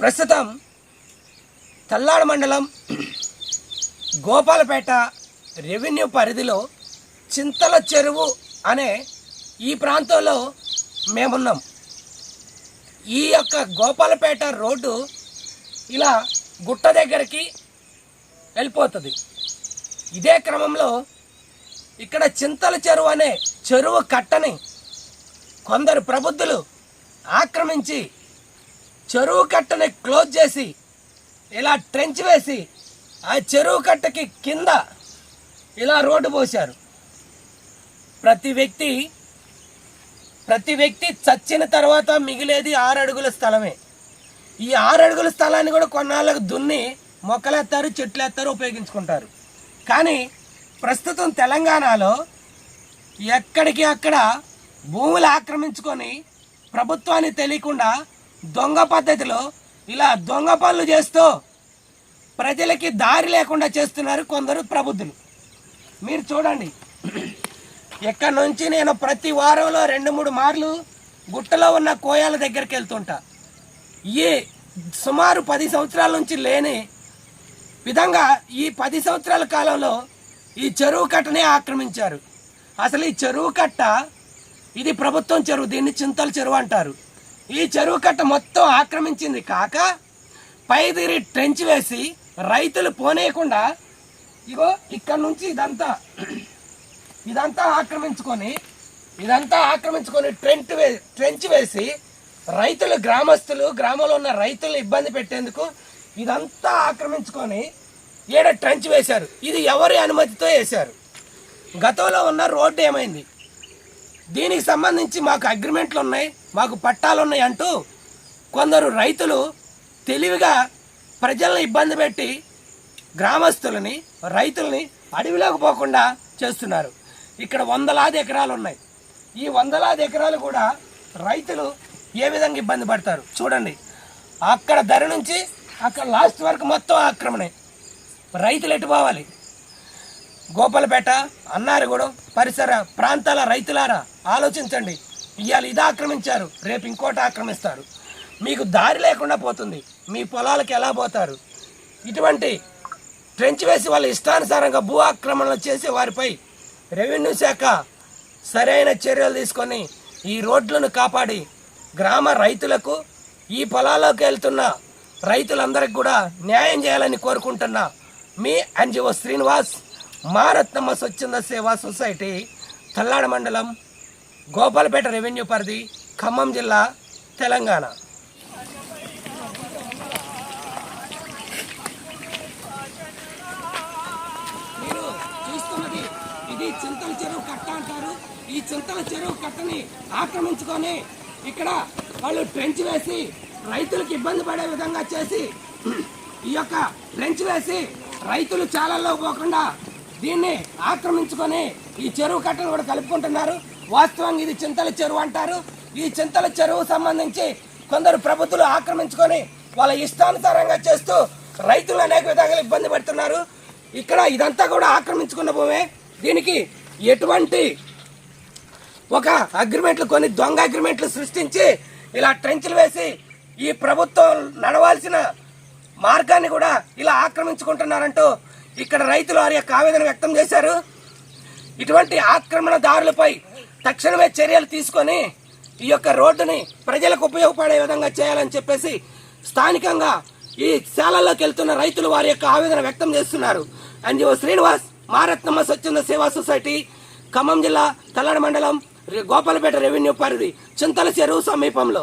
ప్రస్తుతం తల్లాడ మండలం గోపాలపేట రెవెన్యూ పరిధిలో చింతల చెరువు అనే ఈ ప్రాంతంలో మేమున్నాం. ఈ యొక్క గోపాలపేట రోడ్డు ఇలా గుట్ట దగ్గరికి వెళ్ళిపోతుంది. ఇదే క్రమంలో ఇక్కడ చింతల చెరువు అనే చెరువు కట్టని కొందరు ప్రబుద్ధులు ఆక్రమించి చెరువు కట్టని క్లోజ్ చేసి ఇలా ట్రెంచ్ వేసి ఆ చెరువు కట్టకి కింద ఇలా రోడ్డు పోశారు. ప్రతి వ్యక్తి ప్రతి వ్యక్తి చచ్చిన తర్వాత మిగిలేది ఆరు అడుగుల స్థలమే. ఈ ఆరు అడుగుల స్థలాన్ని కూడా కొన్నాళ్ళకు దున్ని మొక్కలేస్తారు చెట్లేస్తారు ఉపయోగించుకుంటారు. కానీ ప్రస్తుతం తెలంగాణలో ఎక్కడికి అక్కడ భూములు ఆక్రమించుకొని ప్రభుత్వాన్ని తెలియకుండా దొంగ పద్ధతిలో ఇలా దొంగ పనులు చేస్తూ ప్రజలకి దారి లేకుండా చేస్తున్నారు కొందరు ప్రబుద్ధులు. మీరు చూడండి. ఇక్కడ నుంచి నేను ప్రతి వారంలో రెండు మూడు మార్లు గుట్టలో ఉన్న కోయాల దగ్గరికి వెళ్తుంటా. ఈ సుమారు పది సంవత్సరాల నుంచి లేని విధంగా ఈ పది సంవత్సరాల కాలంలో ఈ చెరువు కట్టనే ఆక్రమించారు. అసలు ఈ చెరువు కట్ట ఇది ప్రభుత్వం చెరువు దీన్ని చింతల చెరువు అంటారు. ఈ చెరువు కట్ట మొత్తం ఆక్రమించింది కాక పైదిరి ట్రెంచ్ వేసి రైతులు పోనీయకుండా ఇగో ఇక్కడ నుంచి ఇదంతా ఇదంతా ఆక్రమించుకొని ఇదంతా ఆక్రమించుకొని ట్రెంట్ వే ట్రెంచ్ వేసి రైతులు గ్రామస్తులు గ్రామంలో ఉన్న రైతులు ఇబ్బంది పెట్టేందుకు ఇదంతా ఆక్రమించుకొని ఈడ ట్రెంచ్ వేశారు. ఇది ఎవరి అనుమతితో వేశారు? గతంలో ఉన్న రోడ్డు ఏమైంది? దీనికి సంబంధించి మాకు అగ్రిమెంట్లు ఉన్నాయి మాకు పట్టాలు ఉన్నాయి అంటూ కొందరు రైతులు తెలివిగా ప్రజలను ఇబ్బంది పెట్టి గ్రామస్తులని రైతుల్ని అడవిలోకి పోకుండా చేస్తున్నారు. ఇక్కడ వందలాది ఎకరాలు ఉన్నాయి ఈ వందలాది ఎకరాలు కూడా రైతులు ఏ విధంగా ఇబ్బంది పడతారు చూడండి. అక్కడ ధర నుంచి అక్కడ లాస్ట్ వరకు మొత్తం ఆక్రమణ. రైతులు ఎటు పోవాలి? గోపాలపేట అన్నారగూడెం పరిసర ప్రాంతాల రైతులారా ఆలోచించండి. ఇవాళ ఇది ఆక్రమించారు రేపు ఇంకోటి ఆక్రమిస్తారు. మీకు దారి లేకుండా పోతుంది. మీ పొలాలకు ఎలా పోతారు? ఇటువంటి ట్రెంచ్ వేసి వాళ్ళ ఇష్టానుసారంగా భూ ఆక్రమణలు చేసే వారిపై రెవెన్యూ శాఖ సరైన చర్యలు తీసుకొని ఈ రోడ్లను కాపాడి గ్రామ రైతులకు ఈ పొలాల్లోకి వెళ్తున్న రైతులందరికి కూడా న్యాయం చేయాలని కోరుకుంటున్నా మీ ఎన్జిఓ శ్రీనివాస్ మారత్నమ్మ స్వచ్ఛంద సేవా సొసైటీ తల్లాడ మండలం గోపాలపేట రెవెన్యూ పరిధి ఖమ్మం జిల్లా తెలంగాణ. మీరు చూస్తున్నది ఇది చింతల చెరువు కట్ట అంటారు. ఈ చింతల చెరువు కట్టని ఆక్రమించుకొని ఇక్కడ వాళ్ళు ట్రెంచ్ వేసి రైతులకు ఇబ్బంది పడే విధంగా చేసి ఈ యొక్క ట్రెంచ్ వేసి రైతులు చాలల్లో పోకుండా దీన్ని ఆక్రమించుకొని ఈ చెరువు కట్టను కూడా కలుపుకుంటున్నారు. వాస్తవంగా ఇది చింతల చెరువు అంటారు. ఈ చింతల చెరువు సంబంధించి కొందరు ప్రభుత్వాలు ఆక్రమించుకొని వాళ్ళ ఇష్టానుసారంగా చేస్తూ రైతులు అనేక విధాలుగా ఇబ్బంది పడుతున్నారు. ఇక్కడ ఇదంతా కూడా ఆక్రమించుకున్న భూమే. దీనికి ఎటువంటి ఒక అగ్రిమెంట్లు కొన్ని దొంగ అగ్రిమెంట్లు సృష్టించి ఇలా ట్రెంచ్లు వేసి ఈ ప్రభుత్వం నడవాల్సిన మార్గాన్ని కూడా ఇలా ఆక్రమించుకుంటున్నారంటూ ఇక్కడ రైతులు వారి యొక్క ఆవేదన వ్యక్తం చేశారు. ఇటువంటి ఆక్రమణదారులపై తక్షణమే చర్యలు తీసుకొని ఈ యొక్క రోడ్డుని ప్రజలకు ఉపయోగపడే విధంగా చేయాలని చెప్పేసి స్థానికంగా ఈ శాలల్లోకి వెళ్తున్న రైతులు వారి యొక్క ఆవేదన వ్యక్తం చేస్తున్నారు. అండ్ శ్రీనివాస్ మారత్నమ్మ స్వచ్ఛంద సేవా సొసైటీ ఖమ్మం జిల్లా తల్లడ మండలం గోపాలపేట రెవెన్యూ పరిధి చింతల చెరువు సమీపంలో.